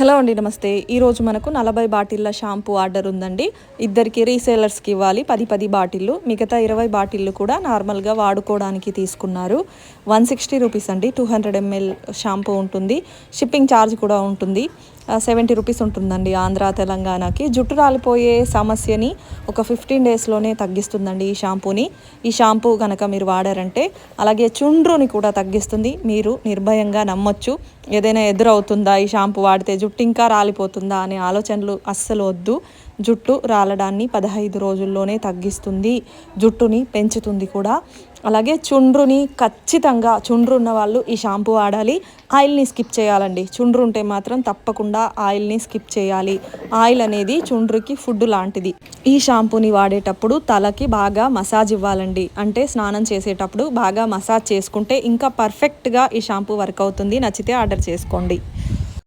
Hello అండి నమస్తే. ఈరోజు మనకు నలభై బాటిళ్ళ షాంపూ ఆర్డర్ ఉందండి. ఇద్దరికి రీసేలర్స్కి ఇవ్వాలి. పది పది బాటిళ్ళు. మిగతా ఇరవై బాటిళ్ళు కూడా నార్మల్గా వాడుకోవడానికి తీసుకున్నారు. వన్ సిక్స్టీ రూపీస్ అండి. టూ హండ్రెడ్ ఎంఎల్ షాంపూ ఉంటుంది. షిప్పింగ్ ఛార్జ్ కూడా ఉంటుంది. సెవెంటీ రూపీస్ ఉంటుందండి ఆంధ్ర తెలంగాణకి. జుట్టు రాలిపోయే సమస్యని ఒక ఫిఫ్టీన్ డేస్లోనే తగ్గిస్తుందండి ఈ షాంపూని. ఈ షాంపూ కనుక మీరు వాడారంటే అలాగే చుండ్రుని కూడా తగ్గిస్తుంది. మీరు నిర్భయంగా నమ్మొచ్చు. ఏదైనా ఎదురవుతుందా ఈ షాంపూ వాడితే జుట్టు ఇంకా రాలిపోతుందా అనే ఆలోచనలు అస్సలు వద్దు. జుట్టు రాలడాన్ని పదహైదు రోజుల్లోనే తగ్గిస్తుంది. జుట్టుని పెంచుతుంది కూడా. అలాగే చుండ్రుని ఖచ్చితంగా చుండ్రు ఉన్న వాళ్ళు ఈ షాంపూ వాడాలి. ఆయిల్ని స్కిప్ చేయాలండి. చుండ్రు ఉంటే మాత్రం తప్పకుండా ఆయిల్ని స్కిప్ చేయాలి. ఆయిల్ అనేది చుండ్రుకి ఫుడ్ లాంటిది. ఈ షాంపూని వాడేటప్పుడు తలకి బాగా మసాజ్ ఇవ్వాలండి. అంటే స్నానం చేసేటప్పుడు బాగా మసాజ్ చేసుకుంటే ఇంకా పర్ఫెక్ట్గా ఈ షాంపూ వర్క్ అవుతుంది. నచ్చితే ఆర్డర్ చేసుకోండి.